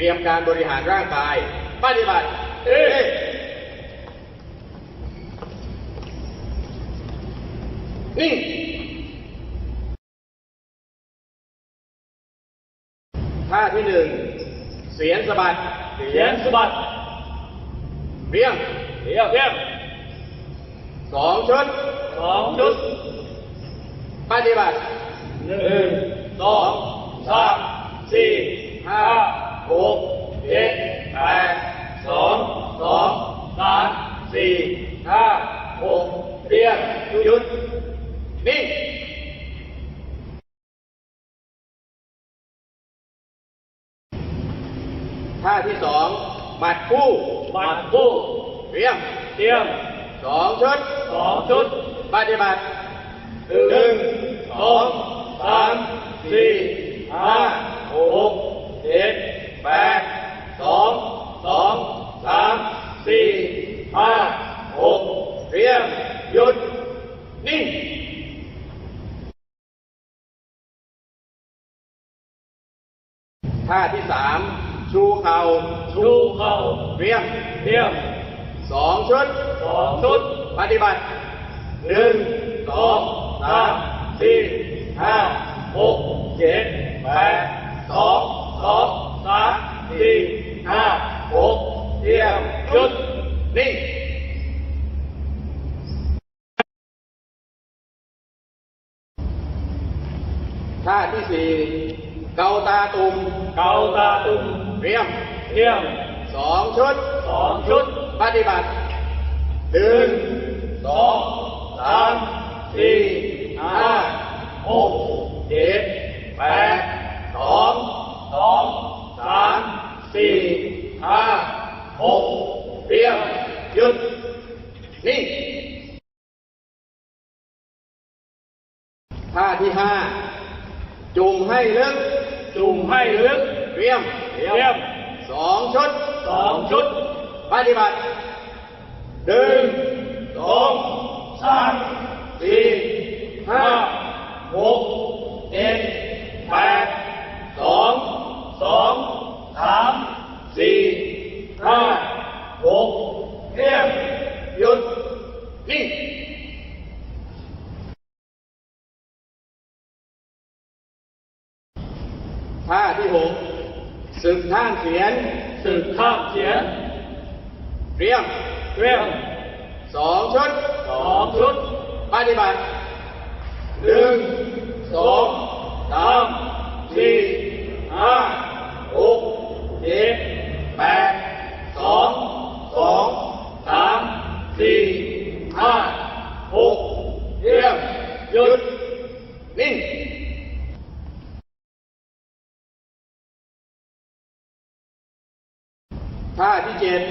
รียมการบริหารร่างกาย ปฏิบัติเอ๊ะนิ่งท่าที่หนึ่ง เสียนสะบัด เสียงสะบัดเรียงเรียบเรียบสองชุดสองชุด ปฏิบัติหนึ่งสองสามสี่ห้าหกเจ็ดแปดสองสองสามสี่ห้าหกเรียบหยุด นิ่ง ท่าที่สองหมัดคู่บัดคู่เรียงเตรียมสองชุดสองชุดปฏิบัติหนึ่งสองสามสี่ห้าหกเจ็ดแปดสองสองสามสี่ห้าหกเรียบหยุดนิ่งท่าที่สาม ชูเข่าชูเข่าเรียงเทียมสองชุดสองชุด ปฏิบัติหนึ่งสองสามสี่ห้าหกเจ็ดแปดสองสองสามสี่ห้าหกเทียมหยุดนิ่งท่าที่สี่เกาตาตุ่มเกาตาตุ่ม เรียมเทียมสองชุดสองชุด ปฏิบัติหหนึ่นึ่งงสองสามสี่ห้าหกเจ็ดแปดสองสองสามสี่ห้าหกเตรียมหยุดนิ่งท่าที่ห้าจุ่มให้ลึก จุ่มให้ลึกเรียม เตรียมสองชุดสองชุด ปฏิบัติหนึ่งสองสามสี่ห้าหกเจ็ดแปดสองสองสามสี่ห้าหกเตรียมหยุดนิ่งท่าที่หก สึกท่านเสียนสึกข้ามเสียงเรียมเตรียมสองชุดสองชุดปฏิบัติหนึ่งสองสามสี่ห้าหกเจ็ดแปดสองสองสามสี่ห้าหกเยี่ยมหยุด นิ่ง ท่าที่เจ็ด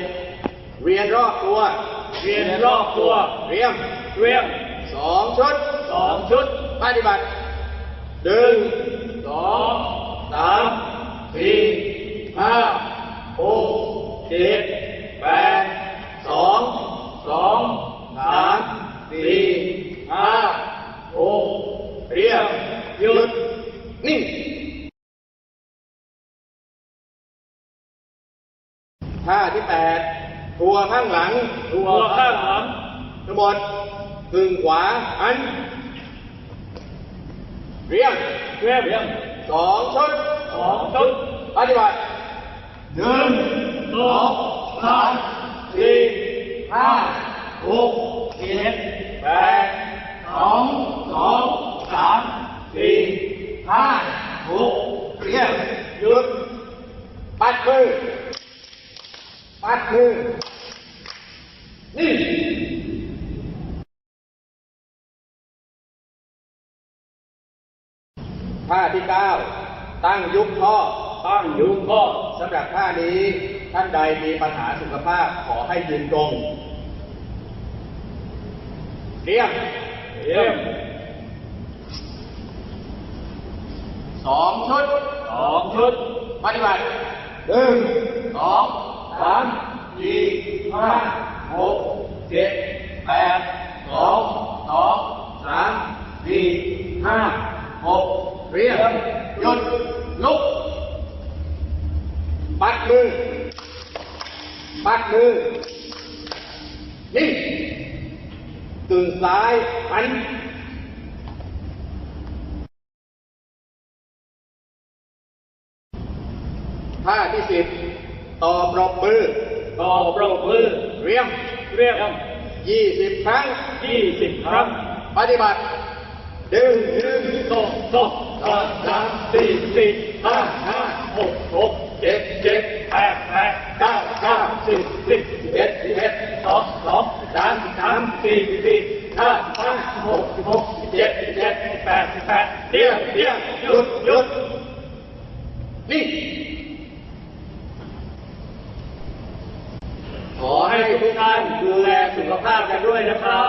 เวียนรอบตัว เวียนรอบตัว เรียมเตรียมสองชุดสองชุดปฏิบัติหนึ่งสองสามสี่ห้าหกเจ็ดแปดสองสองสามสี่ห้าหกเรียบหยุด นิ่ง ท่าที่แปดทัว ข้างหลัง ตัวข้างหลังทั้งหมดกึ่งขวาอัน เรียงเรียบเรียบสองชุดสองชุดปฏิบัติหนึ่งสองสามสี่ห้าหกเจ็ดแปดสองสองสามสี่ห้าหกเรียงหยุดปัดมือปัดมือนี่ ท่าที่เก้าตั้งยุบข้อตั้งยุงข้อสำหรับท่านี้ ท่านใดมีปัญหาสุขภาพขอให้ยืนตรงเรียงเยี่ยมสองชุดสองชุด ปฏิบัติหนึ่งสองสามสี่ห้า หกเจ็ดแปดสองสองสามสี่ห้าหกเรียบหยุดลุกปัดมือปัดมือนิ่งตึงซ้ายหันท่าที่สิบต่อปรบมือ ต่อปรบมือเรียมเรียกยี่สิบครั้งยี่สิบครั้ง ปฏิบัติดึงดึงสองสองสามสามสี่สี่ห้าห้าหกหกเจ็ดเจ็ดแปดแปดเก้าเก้าสิบสิบเอ็ดสิบเอ็ดสองสองสามสามสี่สี่ห้าห้าหกหกเจ็ดเจ็ดแปดแปดเดียวเดียวหยุดหยุดนิ่ ขอให้ทุกท่านดูแลสุขภาพกันด้วยนะครับ